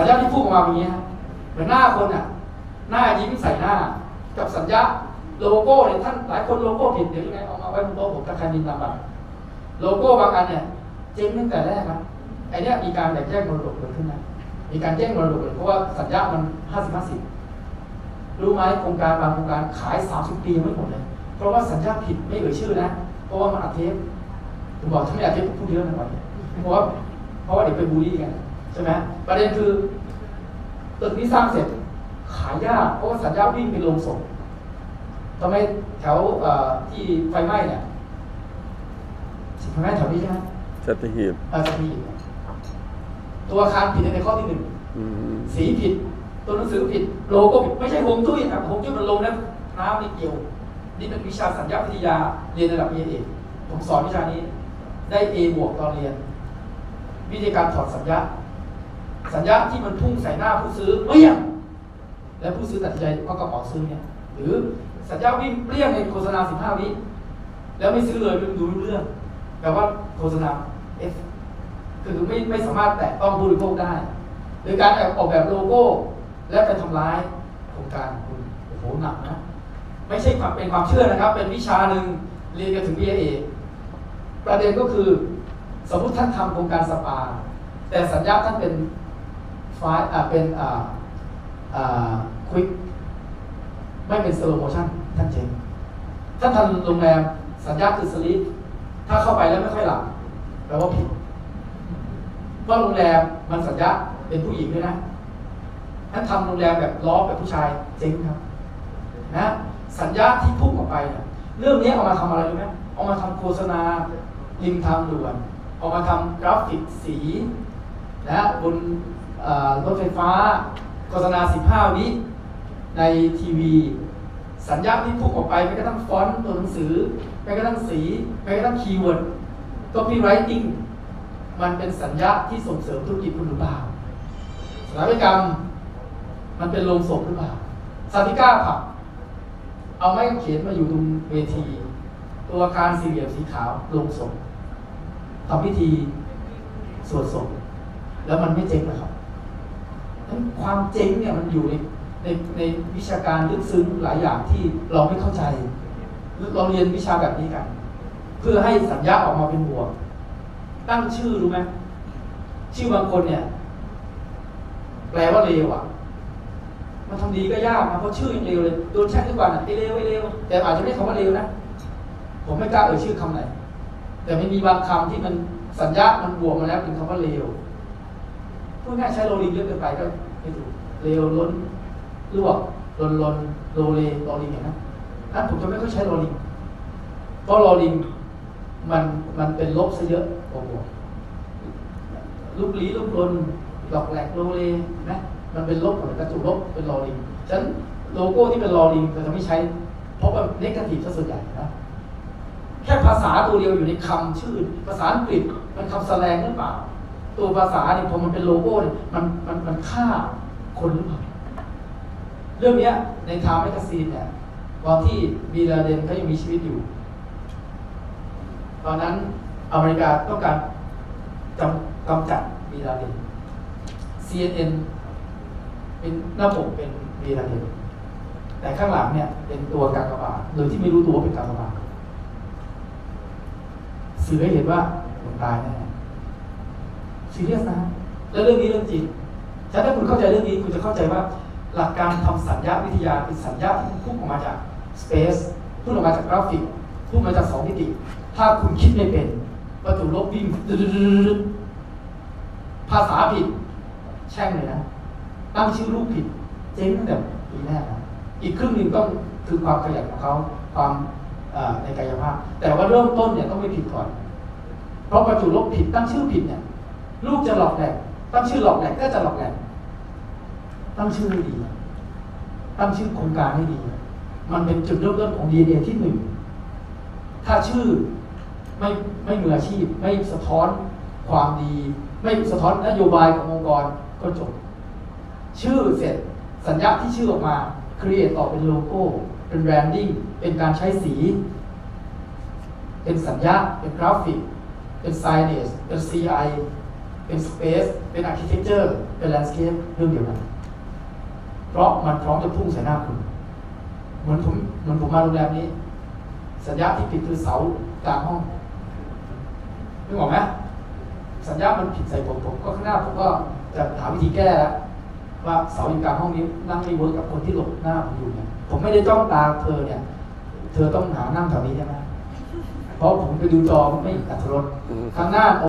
สัญญาที่พูดออกมาเป็นอย่างนี้ฮะเหมือนหน้าคนอะ หน้ายิ้มใส่หน้า กับสัญญาโลโก้เนี่ยท่านหลายคนโลโก้ผิดเดี๋ยวยังไงเอามาไว้บนโต๊ะผมถ้าใครมีตามบัตรโลโก้บางอันเนี่ยเจ๊งตั้งแต่แรกครับไอเนี้ยมีการแบ่งแยกมรดกเกิดขึ้นนะมีการแจ้งมรดกเกิดเพราะว่าสัญญามันห้าสิบห้าสิบรู้ไหมโครงการบางโครงการขายสามสิบปีไม่หมดเลย เพราะว่าสัญญาผิดไม่เอ่ยชื่อนะ เพราะว่ามันอัดเทปผมบอกถ้าไม่อัดเทปผมพูดเยอะนะก่อนเพราะว่าเพราะว่าเด็กไปบูลลี่กัน ใช่ไหมประเด็นคือตึกนี้สร้างเสร็จขายยากเพราะว่าสัญญาวิ่งเป็นโรงศพทำไมแถวเอ่อที่ไฟไหม้เนี่ยไฟไหม้แถวนี้ใช่ไหมสัตหีบเออสปีดตัวอาคารผิดในข้อที่หนึ่งอืมสีผิด ตัวหนังสือผิด โลโก้ผิดไม่ใช่ฮวงจุ้ยครับฮวงจุ้ยมันลงแล้วน้ำไม่เกี่ยว นี่เป็นวิชาสัญญาวิทยาเรียนระดับเอเอกผมสอนวิชานี้ ได้ A บวกตอนเรียน วิธีการถอดสัญญา สัญญาที่มันพุ่งใส่หน้าผู้ซื้อเปรี้ยง แล้วผู้ซื้อตัดสินใจก็กระเป๋าซื้อเนี่ยหรือสัญญาวิ่งเปรี้ยงในโฆษณา15วิแล้วไม่ซื้อเลยไม่ดูเรื่องแปลว่าโฆษณา F คือไม่ไม่สามารถแตะต้องผู้บริโภคได้ หรือการออกแบบโลโก้ และไปทำร้ายโครงการของคุณโอ้โหหนักนะ ไม่ใช่ความเป็นความเชื่อนะครับ เป็นวิชาหนึ่งเรียนกันถึง BA ประเด็นก็คือ สมมติท่านทำโครงการสปา แต่สัญญาท่านเป็น ไฟล์อ่าเป็นอ่าอ่าควิกไม่เป็นสโลโมชั่นท่านเจ๊งถ้าทำโรงแรมสัญญาคือสลีปถ้าเข้าไปแล้วไม่ค่อยหลับแปลว่าผิดเพราะโรงแรมมันสัญญาเป็นผู้หญิงด้วยนะถ้าทำโรงแรมแบบล้อแบบผู้ชายเจ๊งครับ นะสัญญาที่พุ่งออกไปเนี่ยเรื่องนี้เอามาทำอะไรรู้ไหมเอามาทำโฆษณาริมทางด่วนเอามาทำกราฟิกสีนะบน รถไฟฟ้า โฆษณา 15 วิในทีวี สัญญาณที่พุ่งออกไปแม้กระทั่งฟอนต์ตัวหนังสือแม้กระทั่งสีแม้กระทั่งคีย์เวิร์ด copywriting มันเป็นสัญญาที่ส่งเสริมธุรกิจคุณหรือเปล่าสถาปัตยกรรมมันเป็นโรงศพหรือเปล่าซาติก้าผับเอาไม้กางเขนมาอยู่ตรงเวที ตัวอาคารสี่เหลี่ยมสีขาวโรงศพทำพิธีสวดศพแล้วมันไม่เจ๊งนะครับ ความเจ๊งเนี่ยมันอยู่ในในในวิชาการลึกซึ้งหลายอย่างที่เราไม่เข้าใจ เราเรียนวิชาแบบนี้กัน เพื่อให้สัญญาออกมาเป็นบวก ตั้งชื่อรู้ไหมชื่อบางคนเนี่ย แปลว่าเลวอะ มันทำดีก็ยากนะเพราะชื่อยังเลวเลยโดนแช่งทุกวันอะไอเลวไอเลวแต่อาจจะไม่คำว่าเลวนะผมไม่กล้าเอ่ยชื่อคำไหนแต่ไม่มีบางคำที่มันสัญญามันบวกมาแล้วเป็นคำว่าเลว พูดง่ายใช้โรลิงเยอะเกินไปก็ไม่ถูกเลวล้นลวกลนลนโรเลโรลิงอย่างนั้นนั้นผมจะไม่ค่อยใช้โรลิงเพราะโรลิงมันมันเป็นลบซะเยอะกว่าบวกลูกลี้ลูกลนหลอกแหลกโลเลนะมันเป็นลบหมดกระจุกลบเป็นลลิงฉะนั้นโลโก้ที่เป็นลลิงเราจะไม่ใช้ เพราะว่าเนกาทีฟซะส่วนใหญ่นะแค่ภาษาตัวเดียวอยู่ในคำชื่อ ภาษาอังกฤษมันคำแสลงหรือเปล่า ตัวภาษาเนี่ยพอมันเป็นโลโก้เนี่ยมันมันมันฆ่าคนหรือเปล่าเรื่องเนี้ยในทามแมกกาซีนเนี่ยตอนที่บีลาเดนเขายังมีชีวิตอยู่ ตอนนั้นอเมริกาต้องการจำกำจัดบีลาเดน CNN เป็นหน้าปกเป็นบีลาเดน แต่ข้างหลังเนี่ยเป็นตัวกากบาทโดยที่ไม่รู้ตัวว่าเป็นกากบาทสื่อให้เห็นว่าคนตายแน่ ซีเรียสนะแล้วเรื่องนี้เรื่องจริงฉะนั้นถ้าคุณเข้าใจเรื่องนี้คุณจะเข้าใจว่าหลักการทำสัญญาวิทยาเป็นสัญญาที่พุ่งออกมาจาก Space พุ่งออกมาจากกราฟิกพุ่งมาจากสองมิติ ถ้าคุณคิดไม่เป็นประตูลบวิ่งภาษาผิด แช่งเลยนะตั้งชื่อลูกผิด เจ๊งตั้งแต่ปีแรกนะอีกครึ่งหนึ่งต้องคือความขยันของเขาความในกายภาพ แต่ว่าเริ่มต้นเนี่ยต้องไม่ผิดก่อน เพราะประจุลบผิดตั้งชื่อผิดเนี่ย ลูกจะหลอกแหลกตั้งชื่อหลอกแหลกก็จะหลอกแหลกตั้งชื่อให้ดี ตั้งชื่อโครงการให้ดี มันเป็นจุดเริ่มต้นของ DNA ที่หนึ่งถ้าชื่อไม่ไม่มืออาชีพ ไม่สะท้อนความดี ไม่สะท้อนนโยบายขององค์กรก็จบ ชื่อเสร็จสัญญาที่ชื่อออกมา create ต่อเป็นโลโก้ เป็นแบรนดิ้งเป็นการใช้สี เป็นสัญญาเป็นกราฟิก เป็น signage เป็น CI เป็นสเปซเป็นอาร์เคเต็กเจอร์เป็นแลนด์สเคปเรื่องเดียวกันเพราะมันพร้อมจะพุ่งใส่หน้าคุณ เหมือนผมเหมือนผมมาโรงแรมนี้ สัญญาณที่ผิดคือเสากลางห้องนึกออกไหมสัญญาณมันผิดใส่ผมผมก็ข้างหน้าผมก็จะหาวิธีแก้แล้วว่าเสาอยู่กลางห้องนี้นั่งไม่เวิร์กกับคนที่หลบหน้าผมอยู่เนี่ยผมไม่ได้จ้องตาเธอเนี่ย เธอต้องหานั่งแถวนี้ใช่ไหมเพราะผมไปดูจอไม่อัตรสข้างหน้า